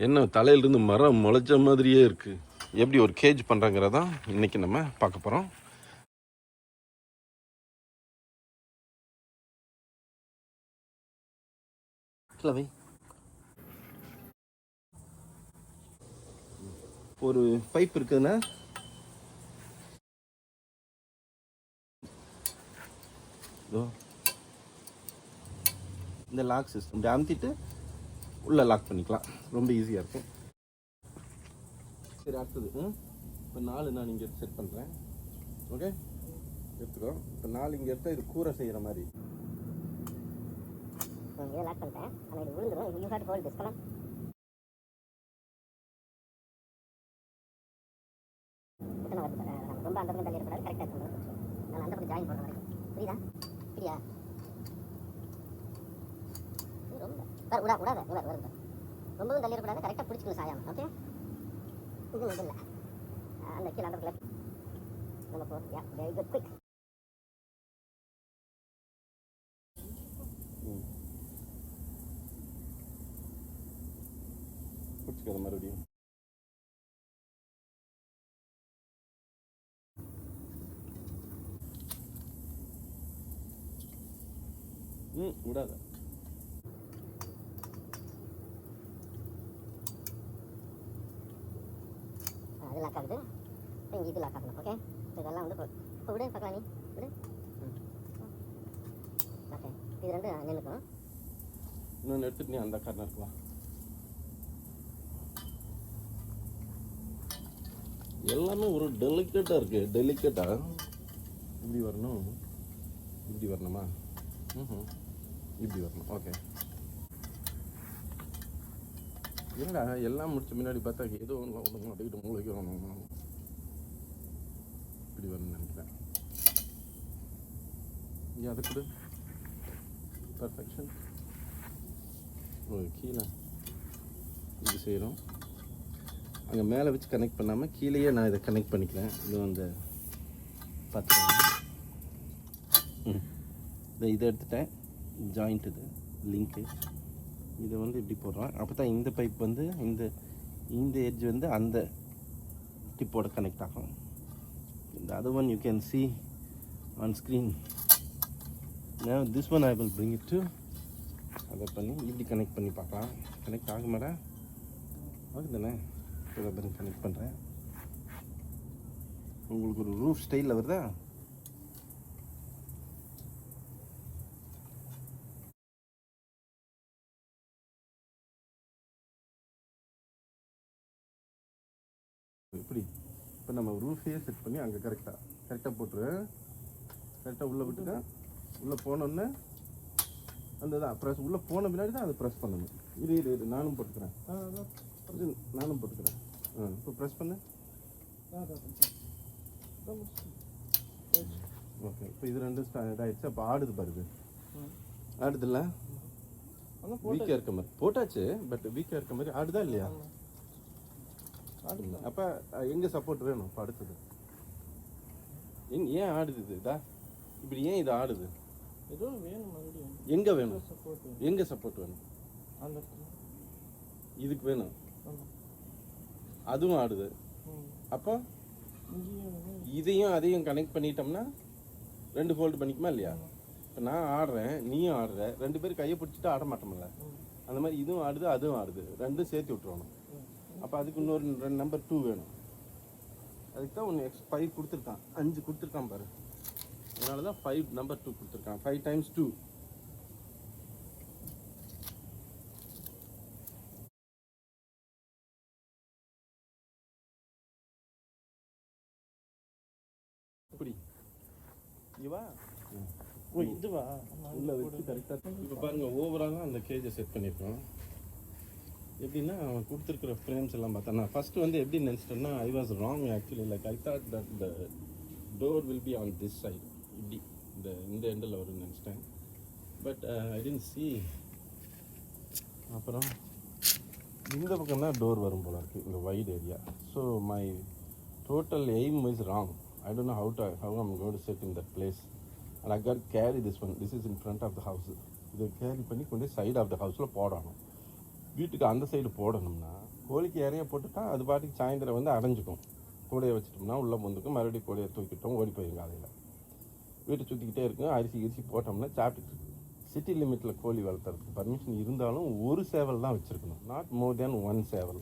என்ன தலையிலிருந்து மரம் முளைச்ச மாதிரியே இருக்கு. எப்படி ஒரு கேஜ் பண்ணுறாங்கிறதான் இன்னைக்கு நம்ம பார்க்க போகிறோம் வை ஒரு பைப் இருக்குதுன்னா இதோ. இந்த லாக் சிஸ்டம் அமுத்திட்டு உள்ளே லாக் பண்ணிக்கலாம். ரொம்ப ஈஸியாக இருக்கும். சரி அடுத்தது. ம்? இப்போ நாலு நான் இங்கே செட் பண்ணுறேன் ஓகே எடுத்துக்கோ. இப்போ நாலு இங்கே எடுத்தால் இது கூரை செய்கிற மாதிரி. இதை லாக் பண்ணிட்டேன். ஆனால் இது விழுந்துடும் யூ ஹோல்ட் திஸ் ரொம்ப அந்த பக்கம் தள்ளி இருக்கக்கூடாது கரெக்டாக இருக்கணும் நான் அந்த பக்கம் ஜாயின் பண்ணுற வரைக்கும் புரியுதா? புரியா? சார் ரொம்ப பாரு, விடா விடாத விடாத வருது ரொம்பவும் தள்ளிடக்கூடாது கரெக்டாக பிடிச்சிக்கணும் சாயாமல் ஓகே இது இது இல்லை. அந்த கீழே அந்த பக்கம் நம்ம போ யா வெரி குட் குயிக் பிடிச்சிக்காத மறுபடியும். ம் விடாத. அது லாக் ஆகுது. இப்போ இங்கே இது லாக் ஆகணும் ஓகே இதெல்லாம் வந்து இப்போ- விடு பார்க்கலாம் நீ. விடு. ஓகே இது ரெண்டு நின்றுக்கும் இன்னொன்று எடுத்துட்டு நீ அந்த கார்னர் இருக்கலாம் எல்லாமே ஒரு டெலிகேட்டாக இருக்கு. டெலிகேட்டாக இப்படி வரணும். இப்படி வரணுமா? ம் இப்படி வரணும். ஓகே என்னடா எல்லாம் முடிச்ச முன்னாடி பார்த்தா ஏதோ ஒன்று ஒன்று அப்படிக்கிட்டு மூளைக்கு வரணும் இப்படி வரணும்னு நினைக்கிறேன். இங்கே அதை கொடு. பர்ஃபெக்ஷன் ஒரு கீழே. இது செய்கிறோம் அங்கே மேலே வச்சு கனெக்ட் பண்ணாமல் கீழேயே நான் இதை கனெக்ட் பண்ணிக்கிறேன். இது அந்த பார்த்துக்கோங்க ம். இதை இதை எடுத்துட்டேன். ஜாயிண்ட் இது. லிங்க்கு இதை வந்து இப்படி போடுறோம். அப்போ தான் இந்த பைப் வந்து இந்த இந்த எட்ஜ் வந்து அந்த டிப்போட கனெக்ட் ஆகும். இந்த other one you can see on screen this one I will bring it to அதை பண்ணி இப்படி கனெக்ட் பண்ணி பார்க்கலாம். கனெக்ட் ஆகுமாடா? ஓகே தானே பண்ணி கனெக்ட் பண்ணுறேன் உங்களுக்கு ஒரு ரூஃப் ஸ்டைலில் வருதா? எப்படி? இப்போ நம்ம ரூஃபே செட் பண்ணி அங்கே கரெக்டாக கரெக்டாக போட்டுரு. கரெக்டாக உள்ளே விட்டுட்டா உள்ளே போனோன்னே அந்த தான் ப்ரெஸ் உள்ளே போன பின்னாடி தான் அதை ப்ரெஸ் பண்ணணும். இரு இரு இரு நானும் போட்டுக்கிறேன். இது நானும் போட்டுக்கிறேன். ஆ இப்போ ப்ரெஸ் பண்ணு. ஓகே இப்போ இது ரெண்டும் இதாகிடுச்சு அப்போ ஆடுது பாருது ஆடுதுல்ல? வீக்காக இருக்க மாதிரி. போட்டாச்சு பட் வீக்காக இருக்க மாதிரி ஆடுதா இல்லையா? ஆடுங்களா அப்போ எங்கே சப்போர்ட் வேணும்? இப்போ அடுத்தது. எங் ஏன் ஆடுது இது? இதா? இப்படி ஏன் இது ஆடுது? ஏதோ வேணும் மறுபடியும். எங்கே வேணும்? சப்போர்ட் எங்கே சப்போர்ட் வேணும்? அந்த இதுக்கு வேணும். அதுவும் ஆடுது. அப்போ? இதையும் அதையும் கனெக்ட் பண்ணிட்டோம்னா ரெண்டு ஃபோல்டு பண்ணிக்குமா இல்லையா? இப்போ நான் ஆடுறேன் நீயும் ஆடுற ரெண்டு பேரும் கையை பிடிச்சிட்டு ஆட மாட்டோம்ல. அந்த மாதிரி இதுவும் ஆடுது அதுவும் ஆடுது. ரெண்டும் சேர்த்து விட்டுருவானும் அப்போ அதுக்கு இன்னொரு ரெண்டு நம்பர் டூ வேணும். அதுக்கு தான் ஒன்று எக்ஸ் ஃபைவ் கொடுத்துருக்கான். அஞ்சு கொடுத்துருக்கான் பாரு. அதனால தான் ஃபைவ் நம்பர் டூ கொடுத்துருக்கான். ஃபைவ் டைம்ஸ் டூ இப்படி. இவா ஓ இதுவா உள்ள வச்சு கரெக்டாக இப்போ பாருங்க ஓவராலாக அந்த கேஜை செட் பண்ணியிருக்கோம் எப்படின்னா அவன் கொடுத்துருக்குற ஃப்ரேம்ஸ் எல்லாம் பார்த்தா நான் ஃபர்ஸ்ட் வந்து எப்படி நினச்சிட்டேன்னா I was wrong actually like I thought that the door will be on this side இப்படி இந்த இந்த எண்டில் வரும்னு நினச்சிட்டேன். But I uh, didn't see அப்புறம் இந்த பக்கம் தான் டோர் வரும் போல இருக்குது இந்த wide area so my total aim is wrong I don't know how to how I'm go to set in that place and I got carry this one this is in front of the house இதை carry பண்ணி கொண்டு side of the ஹவுஸில் போடணும். வீட்டுக்கு அந்த side போடணும்னா கோழிக்கு இறைய போட்டுட்டா அது பாட்டுக்கு சாயந்தரம் வந்து அடைஞ்சிக்கும். கூடையை வச்சுட்டோம்னா உள்ளே வந்துக்கும். மறுபடியும் கோழியை தூக்கிட்டோம் ஓடி போயிடும் காலையில். வீட்டை சுற்றிக்கிட்டே இருக்கும். அரிசி இரிசி போட்டோம்னா சாப்பிட்டுட்டு சிட்டி லிமிட்டில் கோழி வளர்த்துறதுக்கு பர்மிஷன் இருந்தாலும் ஒரு சேவல் தான் வச்சுருக்கணும். நாட் மோர் தேன் ஒன் சேவல்.